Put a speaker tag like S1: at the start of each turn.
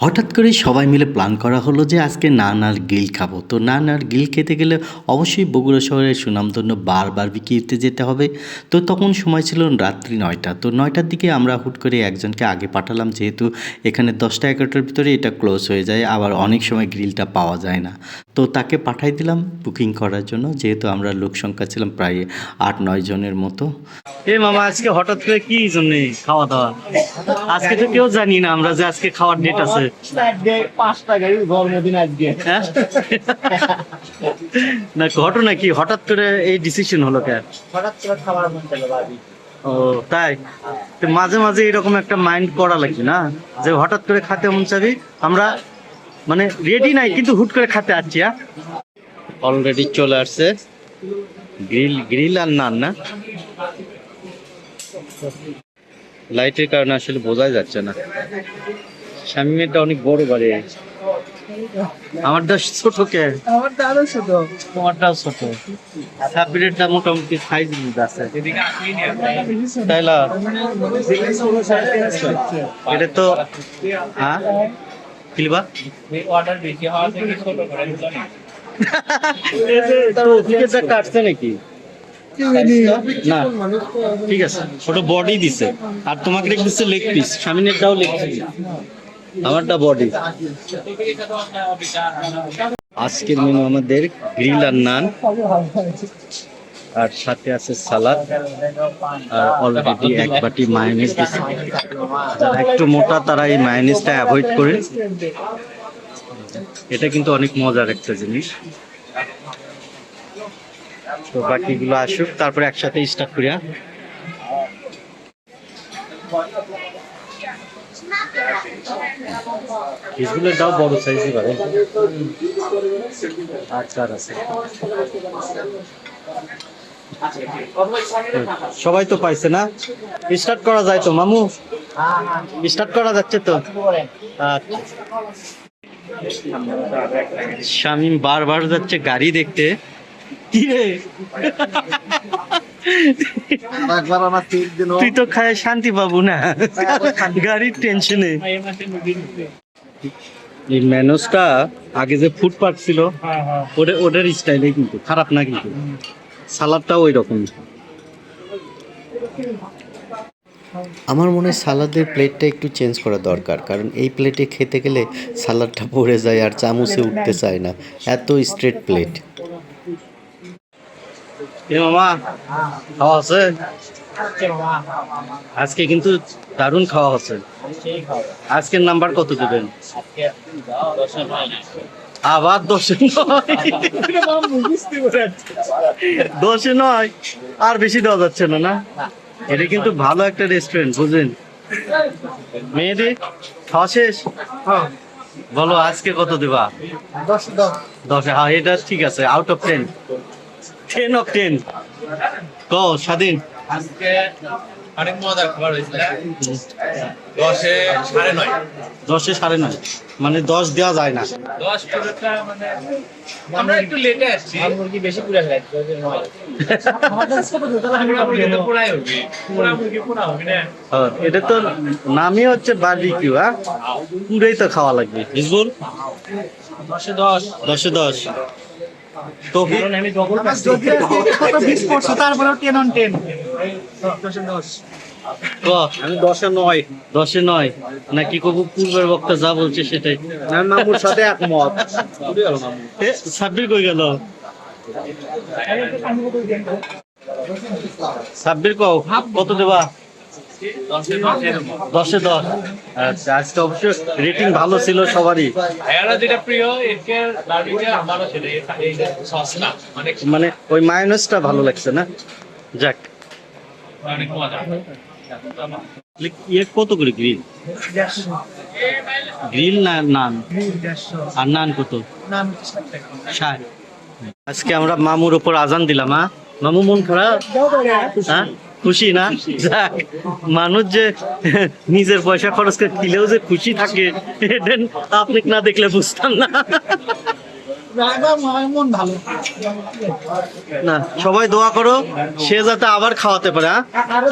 S1: হঠাৎ করে সবাই মিলে প্ল্যান করা হলো যে আজকে নান আর গিল খাব। তো নান আর গিল খেতে গেলে অবশ্যই বগুড়া শহরের সুনামধন্য বার বারবিকিউতে যেতে হবে। তো তখন সময় ছিল রাত্রি নয়টা। তো নয়টার দিকে আমরা হুট করে একজনকে আগে পাঠালাম, যেহেতু এখানে দশটা এগারোটার ভিতরে এটা ক্লোজ হয়ে যায়, আবার অনেক সময় গ্রিলটা পাওয়া যায় না। তো তাকে পাঠাই দিলাম বুকিং করার জন্য যেহেতু আমরা লোক সংখ্যা ছিলাম প্রায় আট নয় জনের মতো।
S2: এ মামা আজকে হঠাৎ করে কি জন্য খাওয়া দাওয়া আজকে তো কেউ জানি না আমরা যে আজকে খাওয়ার ডেট আছে।
S3: পাঁচটা গাড়ি জন্মদিন আজকে।
S2: হ্যাঁ? না ঘটনা কি? হঠাৎ করে এই ডিসিশন হলো কেন?
S3: হঠাৎ করে খাবার মন ভাবি
S2: ও তাই? তো মাঝে মাঝে এরকম একটা মাইন্ড করা লাগবে না? যে হঠাৎ করে খাতে মন চাবি আমরা মানে রেডি নাই কিন্তু হুট করে খাতে আসছি হ্যাঁ? অলরেডি চলে আসছে। গ্রিল গ্রিল আর নান না? লাইটের কারণে আসলে বোঝাই যাচ্ছে না। স্বামীমেরটা অনেক বড় বাড়ি। আমারটা ছোট কে?
S3: আমার তো আরও ছোট।
S2: তোমারটাও ছোট। সাবিরেরটা মোটামুটি সাইজ আছে। তাই না এটা তো হ্যাঁ? কিলবা
S3: অর্ডার বেশি হওয়া থেকে ছোট করে দিল না।
S2: তার কাটছে নাকি? না ঠিক আছে। ছোট বডি দিছে। আর তোমাকে দিচ্ছে লেগ পিস স্বামীনেরটাও লেগ পিস আমারটা বডি আজকের মেনু আমাদের গ্রিল আর নান আর সাথে আছে সালাদ। আর অলরেডি এক বাটি মায়োনিজ দিছে। যারা একটু মোটা, তারা এই মায়োনিজটা অ্যাভয়েড করে। এটা কিন্তু অনেক মজার একটা জিনিস। তো বাকিগুলো আসুক, তারপরে একসাথে স্টার্ট করি হ্যাঁ? বড় আচ্ছা আছে। সবাই তো পাইছে না? স্টার্ট করা যায় তো মামু? স্টার্ট করা যাচ্ছে তো? আচ্ছা। শামিম বারবার যাচ্ছে গাড়ি দেখতে। তুই তো খায় শান্তি পাবো না। গাড়ির টেনশনে এই ম্যানোসটা আগে যে ফুটপাথ ছিল ওটা ওটার স্টাইলে কিন্তু খারাপ না কিন্তু। সালাদটাও ওই রকম
S1: আমার মনে হয় সালাদের প্লেটটা একটু চেঞ্জ করা দরকার কারণ এই প্লেটে খেতে গেলে সালাদটা পড়ে যায় আর চামচে উঠতে চায় না। এত স্ট্রেট প্লেট
S2: এ মামা খাওয়া আছে আজকে কিন্তু দারুণ খাওয়া হচ্ছে। আজকের নাম্বার কত দেবেন? আবার দশে দশে নয়, আর বেশি দেওয়া যাচ্ছে না না? এটা কিন্তু ভালো একটা রেস্টুরেন্ট বুঝলেন? মেয়েদি খাওয়া শেষ? বলো, আজকে কত দেবা?
S3: দশে
S2: হ্যাঁ এটা ঠিক আছে out of ten ten of ten কো স্বাধীন।
S4: আজকে অনেক মজার খাবার হয়েছিল। দশে সাড়ে নয়।
S2: দশে সাড়ে নয়। মানে দশ দেওয়া যায় না।
S4: দশ পুরোটা মানে আমরা একটু লেটে আসছি।
S3: মুরগি বেশি পুরা খাই নয়।
S4: পুরা মুরগি তো পুরাই হবে। পুরা মুরগি পুরা হবে না?
S2: হ্যাঁ, এটা তো নামই হচ্ছে বারবিকিউ হ্যাঁ? পুরেই তো খাওয়া লাগবে। হিজবুল?
S4: দশে দশ।
S2: দশে দশ। তো
S4: আমি ডবল
S3: তারপরেও টেন অন টেন
S4: আমি দশে নয়।
S2: দশে নয় নাকি কবু পূর্বের বক্তা যা বলছে সেটাই।
S4: মামুর সাথে একমত। পুরে গেল মামু
S2: এ সাব্বির কই গেল? সাব্বির কও কত দেবা?
S4: দশে দশ।
S2: আচ্ছা আজকে অবশ্য রেটিং ভালো ছিল সবারই।
S4: ভাইয়ারা যেটা প্রিয় একে বার্বিকে আমারও সেটা এই সস না অনেক
S2: মানে ওই মায়োনেজটা ভালো লাগছে না? যাক। ইয়ে কত করে গ্রিল গ্রিল না নান কত? আজকে আমরা মামুর উপর আজান দিলাম হ্যাঁ? মামু মন খারাপ? হ্যাঁ? খুশি না? যাক, মানুষ যে নিজের পয়সা খরচ করে দিলেও যে খুশি থাকে আপনি না দেখলে বুঝতাম না। না সবাই দোয়া করো সে যাতে আবার খাওয়াতে পারে হ্যাঁ? আরও